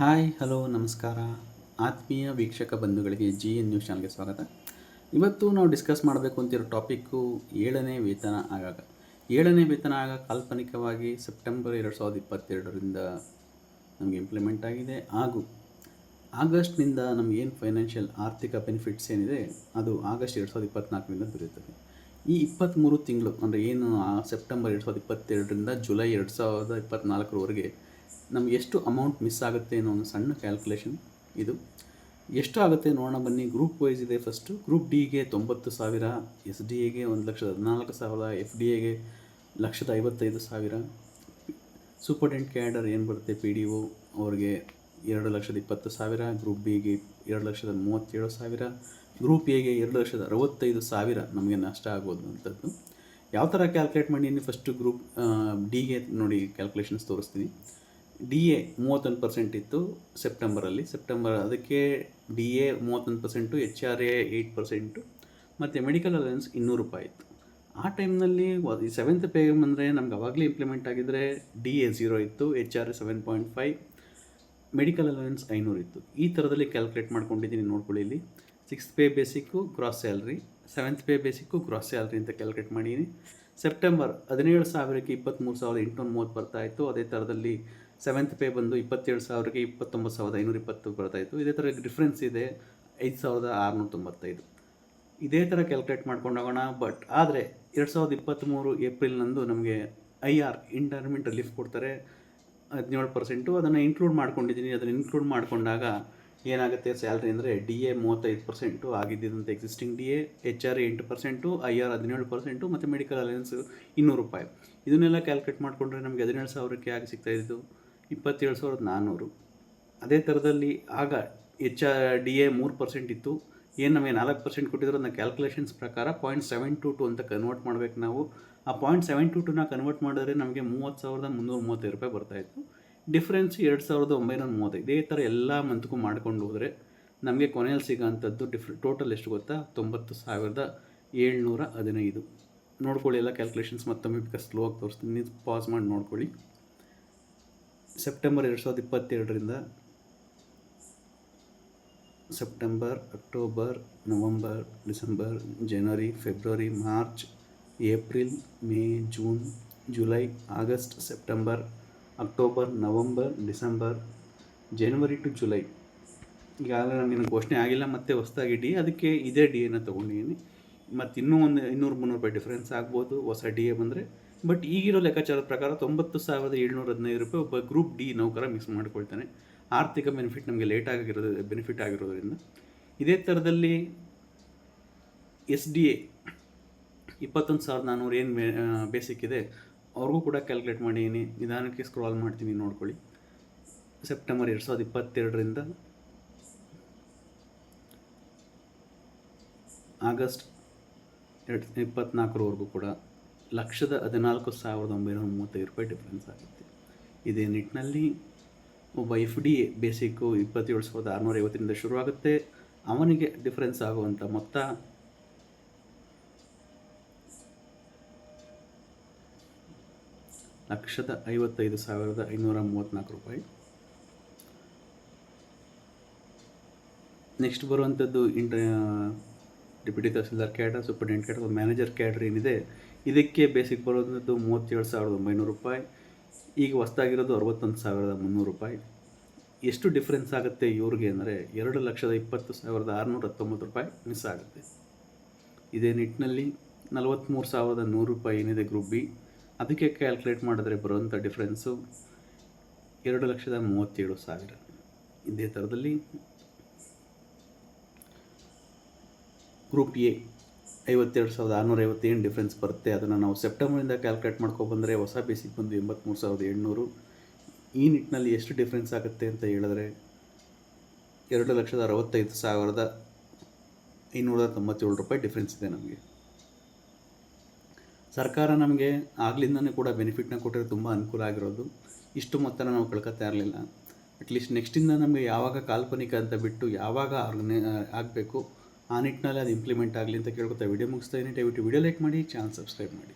Hi, hello, ನಮಸ್ಕಾರ. ಆತ್ಮೀಯ ವೀಕ್ಷಕ ಬಂಧುಗಳಿಗೆ ಜಿ ಎನ್ ನ್ಯೂಸ್ ಚಾನಲ್ಗೆ ಸ್ವಾಗತ. ಇವತ್ತು ನಾವು ಡಿಸ್ಕಸ್ ಮಾಡಬೇಕು ಅಂತಿರೋ ಟಾಪಿಕ್ಕು ಏಳನೇ ವೇತನ ಆಗಾಗ. ಏಳನೇ ವೇತನ ಆಗ ಕಾಲ್ಪನಿಕವಾಗಿ ಸೆಪ್ಟೆಂಬರ್ ಎರಡು ಸಾವಿರದ ಇಪ್ಪತ್ತೆರಡರಿಂದ ನಮಗೆ ಇಂಪ್ಲಿಮೆಂಟ್ ಆಗಿದೆ. ಹಾಗೂ ಆಗಸ್ಟ್ನಿಂದ ನಮಗೇನು ಫೈನಾನ್ಷಿಯಲ್ ಆರ್ಥಿಕ ಬೆನಿಫಿಟ್ಸ್ ಏನಿದೆ, ಅದು ಆಗಸ್ಟ್ ಎರಡು ಸಾವಿರದ ಇಪ್ಪತ್ತ್ನಾಲ್ಕರಿಂದ ದೊರೆಯುತ್ತದೆ. ಈ ಇಪ್ಪತ್ತ್ಮೂರು ತಿಂಗಳು ಅಂದರೆ ಏನು ಸೆಪ್ಟೆಂಬರ್ ಎರಡು ಸಾವಿರದ ಇಪ್ಪತ್ತೆರಡರಿಂದ ಜುಲೈ ಎರಡು ಸಾವಿರದ ಇಪ್ಪತ್ತ್ನಾಲ್ಕರವರೆಗೆ ನಮ್ಗೆ ಎಷ್ಟು ಅಮೌಂಟ್ ಮಿಸ್ ಆಗುತ್ತೆ ಅನ್ನೋ ಒಂದು ಸಣ್ಣ ಕ್ಯಾಲ್ಕುಲೇಷನ್ ಇದು. ಎಷ್ಟು ಆಗುತ್ತೆ ನೋಡೋಣ ಬನ್ನಿ ಗ್ರೂಪ್ ವೈಸ್ ಇದೆ ಫಸ್ಟು ಗ್ರೂಪ್ ಡಿಗೆ ತೊಂಬತ್ತು ಸಾವಿರ ಎಸ್ ಡಿ ಎಗೆ ಒಂದು ಲಕ್ಷದ ಹದಿನಾಲ್ಕು ಸಾವಿರ ಎಫ್ ಡಿ ಎಗೆ ಲಕ್ಷದ ಐವತ್ತೈದು ಸಾವಿರ. ಸೂಪರ್ಟೆಂಟ್ ಕ್ಯಾಡರ್ ಏನು ಬರುತ್ತೆ ಪಿ ಡಿ ಒ ಅವ್ರಿಗೆ ಎರಡು ಲಕ್ಷದ ಇಪ್ಪತ್ತು ಸಾವಿರ ಗ್ರೂಪ್ ಬಿಗೆ ಎರಡು ಲಕ್ಷದ ಮೂವತ್ತೇಳು ಸಾವಿರ ಗ್ರೂಪ್ ಎಗೆ ಎರಡು ಲಕ್ಷದ ಅರವತ್ತೈದು ಸಾವಿರ ನಮಗೆ ನಷ್ಟ ಆಗೋದು ಅಂಥದ್ದು ಯಾವ ಥರ ಕ್ಯಾಲ್ಕುಲೇಟ್ ಮಾಡಿ ಫಸ್ಟು ಗ್ರೂಪ್ ಡಿಗೆ ನೋಡಿ ಕ್ಯಾಲ್ಕುಲೇಷನ್ಸ್ ತೋರಿಸ್ತೀನಿ. ಡಿ ಎ ಮೂವತ್ತೊಂದು ಪರ್ಸೆಂಟ್ ಇತ್ತು ಸೆಪ್ಟೆಂಬರಲ್ಲಿ ಸೆಪ್ಟೆಂಬರ್ ಅದಕ್ಕೆ ಡಿ ಎ ಮೂವತ್ತೊಂದು percent H R A eight percent ಮತ್ತು ಮೆಡಿಕಲ್ ಅಲೆನ್ಸ್ ಇನ್ನೂರು ರೂಪಾಯಿ ಇತ್ತು. ಆ ಟೈಮ್ನಲ್ಲಿ ಈ ಸೆವೆಂತ್ ಪೇ ಅಂದರೆ ನಮ್ಗೆ ಅವಾಗಲೇ ಇಂಪ್ಲಿಮೆಂಟ್ ಆಗಿದ್ದರೆ ಡಿ ಎ ಝೀರೋ ಇತ್ತು H R A seven point five medical allowance ಐನೂರು ಇತ್ತು. ಈ ಥರದಲ್ಲಿ ಕ್ಯಾಲ್ಕುಲೇಟ್ ಮಾಡ್ಕೊಂಡಿದ್ದೀನಿ ನೋಡ್ಕೊಳ್ಳಿ ಇಲ್ಲಿ. Sixth pay basic gross salary seventh pay basic gross salary ಅಂತ ಕ್ಯಾಲ್ಕುಲೇಟ್ ಮಾಡಿದ್ದೀನಿ ಸೆಪ್ಟೆಂಬರ್ ಹದಿನೇಳು ಸಾವಿರಕ್ಕೆ ಇಪ್ಪತ್ತ್ಮೂರು ಸಾವಿರದ ಎಂಟುನೂರ ಮೂವತ್ತು ಬರ್ತಾ ಇತ್ತು. ಅದೇ ಥರದಲ್ಲಿ ಸೆವೆಂತ್ ಪೇ ಬಂದು ಇಪ್ಪತ್ತೇಳು ಸಾವಿರಕ್ಕೆ ಇಪ್ಪತ್ತೊಂಬತ್ತು ಸಾವಿರದ ಐನೂರ ಇಪ್ಪತ್ತು ಬರ್ತಾಯಿತ್ತು ಇದೇ ಥರ ಡಿಫ್ರೆನ್ಸ್ ಇದೆ. ಐದು ಸಾವಿರದ ಆರುನೂರ ತೊಂಬತ್ತೈದು. ಇದೇ ಥರ ಕ್ಯಾಲ್ಕುಲೇಟ್ ಮಾಡ್ಕೊಂಡು ಹೋಗೋಣ ಬಟ್ ಆದರೆ ಎರಡು ಸಾವಿರದ ಇಪ್ಪತ್ತ್ಮೂರು ಏಪ್ರಿಲ್ನಂದು ನಮಗೆ ಐ ಆರ್ ಇಂಟರ್ಮೆಂಟ್ ರಿಲೀಫ್ ಕೊಡ್ತಾರೆ. ಹದಿನೇಳು ಪರ್ಸೆಂಟು ಅದನ್ನು ಇನ್ಕ್ಲೂಡ್ ಮಾಡ್ಕೊಂಡಿದ್ದೀನಿ. ಅದನ್ನು ಇನ್ಕ್ಲೂಡ್ ಮಾಡಿಕೊಂಡಾಗ ಏನಾಗುತ್ತೆ? ಸ್ಯಾಲ್ರಿ ಅಂದರೆ ಡಿ ಎ ಮೂವತ್ತೈದು percent ಆಗಿದ್ದಂಥ existing D A H R ಎಂಟು ಪರ್ಸೆಂಟು ಐ ಆರ್ ಹದಿನೇಳು ಪರ್ಸೆಂಟು ಮತ್ತು ಮೆಡಿಕಲ್ ಅಲಯನ್ಸು ಇನ್ನೂರು ರೂಪಾಯಿ. ಇದನ್ನೆಲ್ಲ ಕ್ಯಾಲ್ಕುಲೇಟ್ ಮಾಡಿಕೊಂಡ್ರೆ ನಮಗೆ ಹದಿನೇಳು ಸಾವಿರಕ್ಕೆ ಆಗಿ ಸಿಗ್ತಾ ಇದ್ದು ಇಪ್ಪತ್ತೇಳು ಸಾವಿರದ ನಾನ್ನೂರು. ಅದೇ ಥರದಲ್ಲಿ ಆಗ ಎಚ್ ಡಿ ಎ ಮೂರು ಪರ್ಸೆಂಟ್ ಇತ್ತು. ಏನು ನಮಗೆ ನಾಲ್ಕು ಪರ್ಸೆಂಟ್ ಕೊಟ್ಟಿದ್ರು ಅದನ್ನ ಕ್ಯಾಲ್ಕುಲೇಷನ್ಸ್ ಪ್ರಕಾರ ಪಾಯಿಂಟ್ ಸೆವೆನ್ ಟು ಟು ಅಂತ ಕನ್ವರ್ಟ್ ಮಾಡಬೇಕು ನಾವು. ಆ ಪಾಯಿಂಟ್ ಸೆವೆನ್ ಟು ಟುನ ಕನ್ವರ್ಟ್ ಮಾಡಿದ್ರೆ ನಮಗೆ ಮೂವತ್ತು ಸಾವಿರದ ಮುನ್ನೂರ ಮೂವತ್ತೈದು ರೂಪಾಯಿ ಬರ್ತಾಯಿತ್ತು ಡಿಫ್ರೆನ್ಸ್ ಎರಡು ಸಾವಿರದ ಒಂಬೈನೂರ ಮೂವತ್ತೈದು. ಇದೇ ಥರ ಎಲ್ಲ ಮಂತ್ಗೂ ಮಾಡ್ಕೊಂಡು ಹೋದರೆ ನಮಗೆ ಕೊನೆಯಲ್ಲಿ ಸಿಗೋಂಥದ್ದು ಡಿಫ್ರೆ ಟೋಟಲ್ ಎಷ್ಟು ಗೊತ್ತಾ? ತೊಂಬತ್ತು ಸಾವಿರದ ಏಳ್ನೂರ ಹದಿನೈದು. ನೋಡ್ಕೊಳ್ಳಿ ಎಲ್ಲ ಕ್ಯಾಲ್ಕುಲೇಷನ್ಸ್ ಮತ್ತೊಮ್ಮೆ ಸ್ಲೋ ಆಗಿ ತೋರಿಸ್ತೀನಿ. ಪಾಸ್ ಮಾಡಿ ನೋಡ್ಕೊಳ್ಳಿ. ಸೆಪ್ಟೆಂಬರ್ ಎರಡು ಸಾವಿರದ ಇಪ್ಪತ್ತೆರಡರಿಂದ ಸೆಪ್ಟೆಂಬರ್, ಅಕ್ಟೋಬರ್, ನವಂಬರ್, ಡಿಸೆಂಬರ್, ಜನವರಿ, February, March, April, May, June, July, August, September, October, November, December, January to July. ಈಗಾಗಲೇ ನಿನಗೆ ಘೋಷಣೆ ಆಗಿಲ್ಲ, ಮತ್ತೆ ಹೊಸದಾಗಿ ಡಿ, ಅದಕ್ಕೆ ಇದೇ ಡಿ ಎನ ತೊಗೊಂಡಿದ್ದೀನಿ. ಮತ್ತು ಇನ್ನೂ ಒಂದು ಇನ್ನೂರು ಮುನ್ನೂರು ರೂಪಾಯಿ ಡಿಫ್ರೆನ್ಸ್ ಆಗ್ಬೋದು, ಹೊಸ ಡಿ ಎ ಬಂದರೆ. ಬಟ್ ಈಗಿರೋ ಲೆಕ್ಕಾಚಾರದ ಪ್ರಕಾರ ತೊಂಬತ್ತು ಸಾವಿರದ ಏಳ್ನೂರ ಹದಿನೈದು ರೂಪಾಯಿ ಒಬ್ಬ ಗ್ರೂಪ್ ಡಿ ನೌಕರ ಮಿಕ್ಸ್ ಮಾಡ್ಕೊಳ್ತಾನೆ. ಆರ್ಥಿಕ ಬೆನಿಫಿಟ್ ನಮಗೆ ಲೇಟ್ ಆಗಿರೋದು ಬೆನಿಫಿಟ್ ಆಗಿರೋದ್ರಿಂದ. ಇದೇ ಥರದಲ್ಲಿ ಎಸ್ ಡಿ ಎ ಇಪ್ಪತ್ತೊಂದು ಸಾವಿರದ ನಾನ್ನೂರು ಏನು ಬೇಸಿಕ್ ಇದೆ, ಅವ್ರಿಗೂ ಕೂಡ ಕ್ಯಾಲ್ಕುಲೇಟ್ ಮಾಡಿದ್ದೀನಿ ನಿಧಾನಕ್ಕೆ ಸ್ಕ್ರಾಲ್ ಮಾಡ್ತೀನಿ ನೋಡ್ಕೊಳ್ಳಿ. ಸೆಪ್ಟೆಂಬರ್ ಎರಡು ಸಾವಿರದ ಇಪ್ಪತ್ತೆರಡರಿಂದ ಆಗಸ್ಟ್ ಎರಡು ಇಪ್ಪತ್ತ್ನಾಲ್ಕರವರೆಗೂ ಕೂಡ ಲಕ್ಷದ ಹದಿನಾಲ್ಕು ಸಾವಿರದ ಒಂಬೈನೂರ ಮೂವತ್ತೈದು ರೂಪಾಯಿ ಡಿಫ್ರೆನ್ಸ್ ಆಗುತ್ತೆ. ಇದೇ ನಿಟ್ಟಿನಲ್ಲಿ ಒಬ್ಬ ಎಫ್ ಡಿ ಬೇಸಿಕ್ಕು ಇಪ್ಪತ್ತೇಳು ಸಾವಿರದ ಆರುನೂರ ಐವತ್ತರಿಂದ ಶುರುವಾಗುತ್ತೆ. ಅವನಿಗೆ ಡಿಫ್ರೆನ್ಸ್ ಆಗುವಂಥ ಮೊತ್ತ ಲಕ್ಷದ ಐವತ್ತೈದು ಸಾವಿರದ ಐನೂರ ಮೂವತ್ತ್ನಾಲ್ಕು ರೂಪಾಯಿ. ನೆಕ್ಸ್ಟ್ ಬರುವಂಥದ್ದು ಇಂಟ deputy tahsildar cadre superintendent cadre manager cadre ಏನಿದೆ, ಇದಕ್ಕೆ ಬೇಸಿಕ್ ಬರೋದು ಮೂವತ್ತೇಳು ಸಾವಿರದ ಒಂಬೈನೂರು ರೂಪಾಯಿ, ಈಗ ಹೊಸ್ದಾಗಿರೋದು ಅರವತ್ತೊಂದು ಸಾವಿರದ ಮುನ್ನೂರು ರೂಪಾಯಿ. ಎಷ್ಟು ಡಿಫ್ರೆನ್ಸ್ ಆಗುತ್ತೆ ಇವ್ರಿಗೆ ಅಂದರೆ ಎರಡು ಲಕ್ಷದ ಇಪ್ಪತ್ತು ಸಾವಿರದ ಆರುನೂರ ಹತ್ತೊಂಬತ್ತು ರೂಪಾಯಿ ಮಿಸ್ ಆಗುತ್ತೆ. ಇದೇ ನಿಟ್ಟಿನಲ್ಲಿ ನಲವತ್ತ್ಮೂರು ಸಾವಿರದ ನೂರು ರೂಪಾಯಿ ಏನಿದೆ ಗ್ರೂಪ್ ಬಿ. ಅದಕ್ಕೆ ಕ್ಯಾಲ್ಕುಲೇಟ್ ಮಾಡಿದ್ರೆ ಬರುವಂಥ ಡಿಫ್ರೆನ್ಸು ಎರಡು ಲಕ್ಷದ ಮೂವತ್ತೇಳು ಸಾವಿರ. ಇದೇ ಥರದಲ್ಲಿ ಗ್ರೂಪ್ ಎ, ಐವತ್ತೆರಡು ಸಾವಿರದ ಆರುನೂರ ಐವತ್ತೇನು ಡಿಫ್ರೆನ್ಸ್ ಬರುತ್ತೆ. ಅದನ್ನು ನಾವು ಸೆಪ್ಟೆಂಬರಿಂದ ಕ್ಯಾಲ್ಕುಲೇಟ್ ಮಾಡ್ಕೊಬಂದರೆ ಹೊಸ ಬೇಸಿಕ್ ಬಂದು ಎಂಬತ್ತ್ಮೂರು ಸಾವಿರದ ಎಂಟುನೂರು. ಈ ನಿಟ್ಟಿನಲ್ಲಿ ಎಷ್ಟು ಡಿಫ್ರೆನ್ಸ್ ಆಗುತ್ತೆ ಅಂತ ಹೇಳಿದ್ರೆ, ಎರಡು ಲಕ್ಷದ ಅರವತ್ತೈದು ಸಾವಿರದ ಐನೂರ ತೊಂಬತ್ತೇಳು ರೂಪಾಯಿ ಡಿಫ್ರೆನ್ಸ್ ಇದೆ ನಮಗೆ. ಸರ್ಕಾರ ನಮಗೆ ಆಗ್ಲಿಂದನೇ ಕೂಡ ಬೆನಿಫಿಟ್ನ ಕೊಟ್ಟರೆ ತುಂಬ ಅನುಕೂಲ ಆಗಿರೋದು. ಇಷ್ಟು ಮೊತ್ತನ ನಾವು ಕಳ್ಕೊತಾ ಇರಲಿಲ್ಲ. ಅಟ್ಲೀಸ್ಟ್ ನೆಕ್ಸ್ಟಿಂದ ನಮಗೆ ಯಾವಾಗ ಕಾಲ್ಪನಿಕ ಅಂತ ಬಿಟ್ಟು ಯಾವಾಗ ಆರ್ಗನೈ ಆಗಬೇಕು ಆ ನಿಟ್ಟಿನಲ್ಲಿ ಅದು ಇಂಪ್ಲಿಮೆಂಟ್ ಆಗಲಿ ಅಂತ ಕೇಳ್ಕೊತಾ ವಿಡಿಯೋ ಮುಗಿಸ್ತಾ ಇದ್ದೀನಿ. ದಯವಿಟ್ಟು ವಿಡಿಯೋ ಲೈಕ್ ಮಾಡಿ ಚಾನಲ್ ಸಬ್ಸ್ಕ್ರೈಬ್ ಮಾಡಿ.